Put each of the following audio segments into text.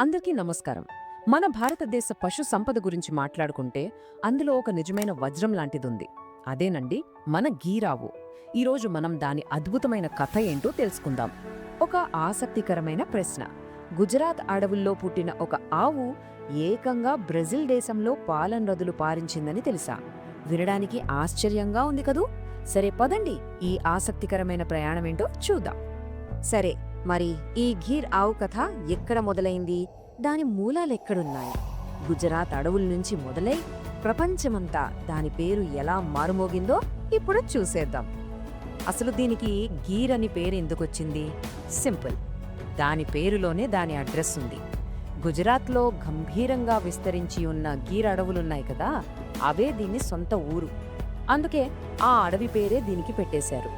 అందరికీ నమస్కారం. మన భారతదేశ పశు సంపద గురించి మాట్లాడుకుంటే అందులో ఒక నిజమైన వజ్రం లాంటిదుంది. అదేనండి మన గీరావు. ఈరోజు మనం దాని అద్భుతమైన కథ ఏంటో తెలుసుకుందాం. ఒక ఆసక్తికరమైన ప్రశ్న. గుజరాత్ అడవుల్లో పుట్టిన ఒక ఆవు ఏకంగా బ్రెజిల్ దేశంలో పాలన రదులు పారించిందని తెలుసా? వినడానికి ఆశ్చర్యంగా ఉంది కదూ? సరే పదండి ఈ ఆసక్తికరమైన ప్రయాణమేంటో చూద్దాం. సరే మరి ఈ ఘీర్ ఆవు కథ ఎక్కడ మొదలైంది? దాని మూలాలెక్కడున్నాయి గుజరాత్ అడవుల నుంచి మొదలై ప్రపంచమంతా దాని పేరు ఎలా మారుమోగిందో ఇప్పుడు చూసేద్దాం. అసలు దీనికి గీర్ అని పేరు ఎందుకొచ్చింది? సింపుల్. దాని పేరులోనే దాని అడ్రస్ ఉంది. గుజరాత్లో గంభీరంగా విస్తరించి ఉన్న గీర్ అడవులున్నాయి కదా అవే దీని సొంత ఊరు. అందుకే ఆ అడవి పేరే దీనికి పెట్టేశారు.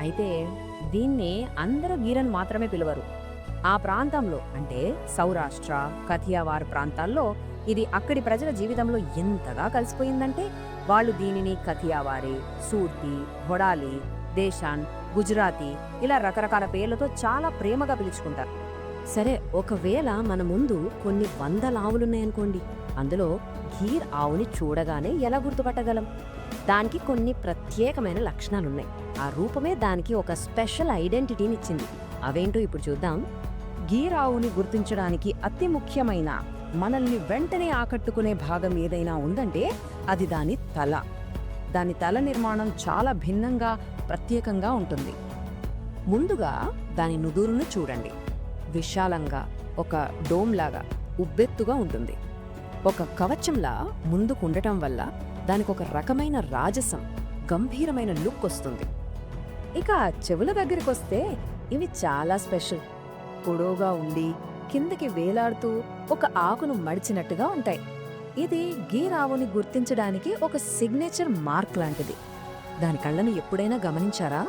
అయితే దీన్ని అందరూ గీరని మాత్రమే పిలవరు. ఆ ప్రాంతంలో అంటే సౌరాష్ట్ర కథియావార్ ప్రాంతాల్లో ఇది అక్కడి ప్రజల జీవితంలో ఎంతగా కలిసిపోయిందంటే వాళ్ళు దీనిని కథియావారి సూర్తి హొడాలి దేశాన్ గుజరాతీ ఇలా రకరకాల పేర్లతో చాలా ప్రేమగా పిలుచుకుంటారు. సరే ఒకవేళ మన ముందు కొన్ని వందల ఆవులున్నాయనుకోండి అందులో గీర్ ఆవుని చూడగానే ఎలా గుర్తుపట్టగలం? దానికి కొన్ని ప్రత్యేకమైన లక్షణాలున్నాయి. ఆ రూపమే దానికి ఒక స్పెషల్ ఐడెంటిటీని ఇచ్చింది. అవేంటో ఇప్పుడు చూద్దాం. గీర్ ఆవుని గుర్తించడానికి అతి ముఖ్యమైన మనల్ని వెంటనే ఆకట్టుకునే భాగం ఏదైనా ఉందంటే అది దాని తల. దాని తల నిర్మాణం చాలా భిన్నంగా ప్రత్యేకంగా ఉంటుంది. ముందుగా దాని నుదురును చూడండి. విశాలంగా ఒక డోమ్లాగా ఉబ్బెత్తుగా ఉంటుంది. ఒక కవచంలా ముందుకుండటం వల్ల దానికి ఒక రకమైన రాజసం గంభీరమైన లుక్ వస్తుంది. ఇక చెవుల దగ్గరికి వస్తే ఇవి చాలా స్పెషల్. పొడవుగా ఉండి కిందకి వేలాడుతూ ఒక ఆకును మడిచినట్టుగా ఉంటాయి. ఇది గీరావుని గుర్తించడానికి ఒక సిగ్నేచర్ మార్క్ లాంటిది. దాని కళ్ళను ఎప్పుడైనా గమనించారా?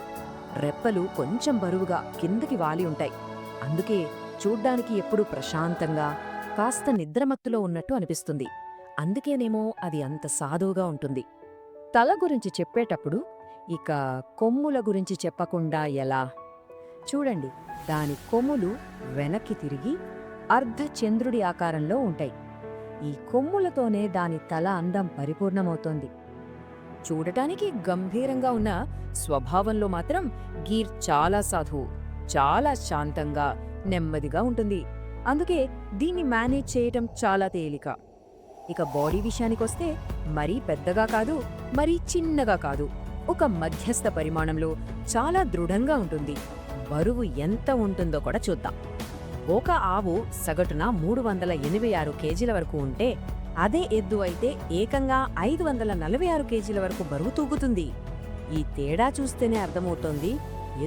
రెప్పలు కొంచెం బరువుగా కిందకి వాలి ఉంటాయి. అందుకే చూడ్డానికి ఎప్పుడూ ప్రశాంతంగా కాస్త నిద్రమత్తులో ఉన్నట్టు అనిపిస్తుంది. అందుకేనేమో అది అంత సాధువుగా ఉంటుంది. తల గురించి చెప్పేటప్పుడు ఇక కొమ్ముల గురించి చెప్పకుండా ఎలా? చూడండి దాని కొమ్ములు వెనక్కి తిరిగి అర్ధచంద్రుడి ఆకారంలో ఉంటాయి. ఈ కొమ్ములతోనే దాని తల అందం పరిపూర్ణమవుతోంది. చూడటానికి గంభీరంగా ఉన్న స్వభావంలో మాత్రం గీర్ చాలా సాధువు చాలా శాంతంగా నెమ్మదిగా ఉంటుంది. అందుకే దీన్ని మేనేజ్ చేయటం చాలా తేలిక. ఇక బాడీ విషయానికొస్తే మరీ పెద్దగా కాదు మరీ చిన్నగా కాదు. ఒక మధ్యస్థ పరిమాణంలో చాలా దృఢంగా ఉంటుంది. బరువు ఎంత ఉంటుందో కూడా చూద్దాం. ఒక ఆవు సగటున మూడు వందల ఎనభై ఆరు కేజీల వరకు ఉంటే అదే ఎద్దు అయితే ఏకంగా ఐదు వందల నలభై ఆరు కేజీల వరకు బరువు తూగుతుంది. ఈ తేడా చూస్తేనే అర్థమవుతోంది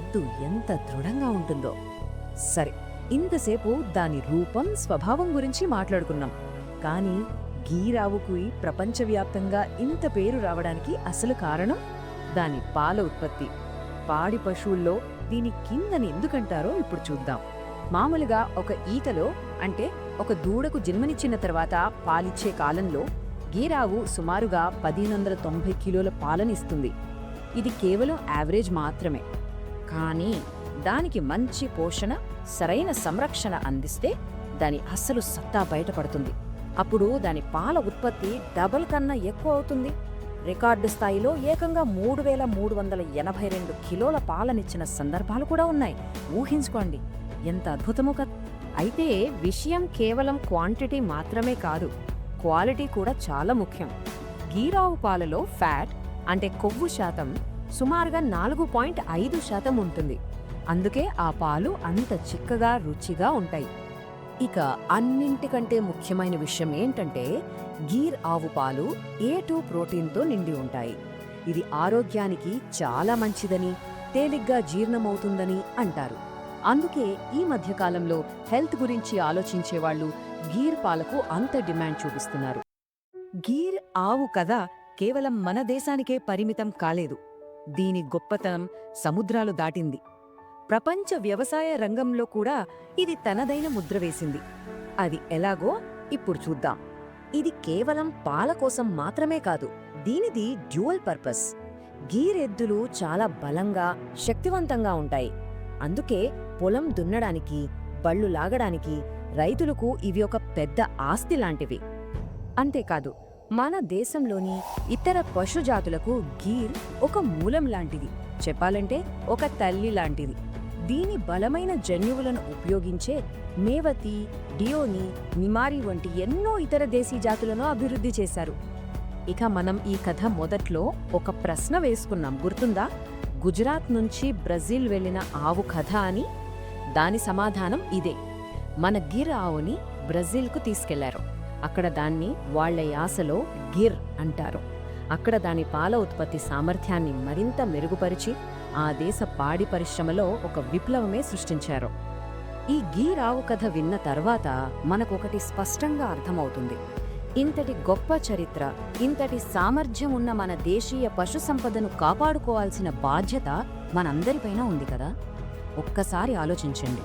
ఎద్దు ఎంత దృఢంగా ఉంటుందో. సరే ఇంతసేపు దాని రూపం స్వభావం గురించి మాట్లాడుకున్నాం. కానీ గీరావుకు ప్రపంచవ్యాప్తంగా ఇంత పేరు రావడానికి అసలు కారణం? దాని పాల ఉత్పత్తి. పాడి పశువుల్లో దీని కిందని ఎందుకంటారో ఇప్పుడు చూద్దాం. మామూలుగా ఒక ఈతలో అంటే ఒక దూడకు జన్మనిచ్చిన తర్వాత పాలిచ్చే కాలంలో గీరావు సుమారుగా పదిహేను వందల తొంభై కిలోల పాలనిస్తుంది. ఇది కేవలం యావరేజ్ మాత్రమే. కానీ దానికి మంచి పోషణ సరైన సంరక్షణ అందిస్తే దాని అస్సలు సత్తా బయటపడుతుంది. అప్పుడు దాని పాల ఉత్పత్తి డబల్ కన్నా ఎక్కువ అవుతుంది. రికార్డు స్థాయిలో ఏకంగా మూడు వేల మూడు వందల ఎనభై రెండు కిలోల పాలనిచ్చిన సందర్భాలు కూడా ఉన్నాయి. ఊహించుకోండి ఎంత అద్భుతమో కదా. అయితే విషయం కేవలం క్వాంటిటీ మాత్రమే కాదు క్వాలిటీ కూడా చాలా ముఖ్యం. గీరావు పాలలో ఫ్యాట్ అంటే కొవ్వు శాతం సుమారుగా నాలుగు పాయింట్ ఐదు శాతం ఉంటుంది. అందుకే ఆ పాలు అంత చిక్కగా రుచిగా ఉంటాయి. ఇక అన్నింటికంటే ముఖ్యమైన విషయం ఏంటంటే గీర్ ఆవు పాలు ఏ టూ ప్రోటీన్తో నిండి ఉంటాయి. ఇది ఆరోగ్యానికి చాలా మంచిదని తేలిగ్గా జీర్ణమవుతుందని అంటారు. అందుకే ఈ మధ్యకాలంలో హెల్త్ గురించి ఆలోచించేవాళ్ళు గీర్ పాలకు అంత డిమాండ్ చూపిస్తున్నారు. గీర్ ఆవు కథ కేవలం మన దేశానికే పరిమితం కాలేదు. దీని గొప్పతనం సముద్రాలు దాటింది. ప్రపంచ వ్యవసాయ రంగంలో కూడా ఇది తనదైన ముద్ర వేసింది. అది ఎలాగో ఇప్పుడు చూద్దాం. ఇది కేవలం పాల కోసం మాత్రమే కాదు దీనిది డ్యూయల్ పర్పస్. గీర్ ఎద్దులు చాలా బలంగా శక్తివంతంగా ఉంటాయి. అందుకే పొలం దున్నడానికి బళ్ళు లాగడానికి రైతులకు ఇవి ఒక పెద్ద ఆస్తి లాంటివి. అంతేకాదు మన దేశంలోని ఇతర పశుజాతులకు గీర్ ఒక మూలం లాంటిది. చెప్పాలంటే ఒక తల్లి లాంటిది. దీని బలమైన జన్యువులను ఉపయోగించే మేవతి డియోని నిమారి వంటి ఎన్నో ఇతర దేశీ జాతులను అభివృద్ధి చేశారు. ఇక మనం ఈ కథ మొదట్లో ఒక ప్రశ్న వేసుకున్నాం గుర్తుందా? గుజరాత్ నుంచి బ్రెజిల్ వెళ్ళిన ఆవు కథ అని. దాని సమాధానం ఇదే. మన గిర్ ఆవుని బ్రెజిల్కు తీసుకెళ్ళారు. అక్కడ దాన్ని వాళ్ళ యాసలో గిర్ అంటారు. అక్కడ దాని పాల ఉత్పత్తి సామర్థ్యాన్ని మరింత మెరుగుపరిచి ఆ దేశ పాడి పరిశ్రమలో ఒక విప్లవమే సృష్టించారు. ఈ గీ రావు కథ విన్న తర్వాత మనకొకటి స్పష్టంగా అర్థమవుతుంది. ఇంతటి గొప్ప చరిత్ర ఇంతటి సామర్థ్యం ఉన్న మన దేశీయ పశు సంపదను కాపాడుకోవాల్సిన బాధ్యత మనందరిపైన ఉంది కదా? ఒక్కసారి ఆలోచించండి.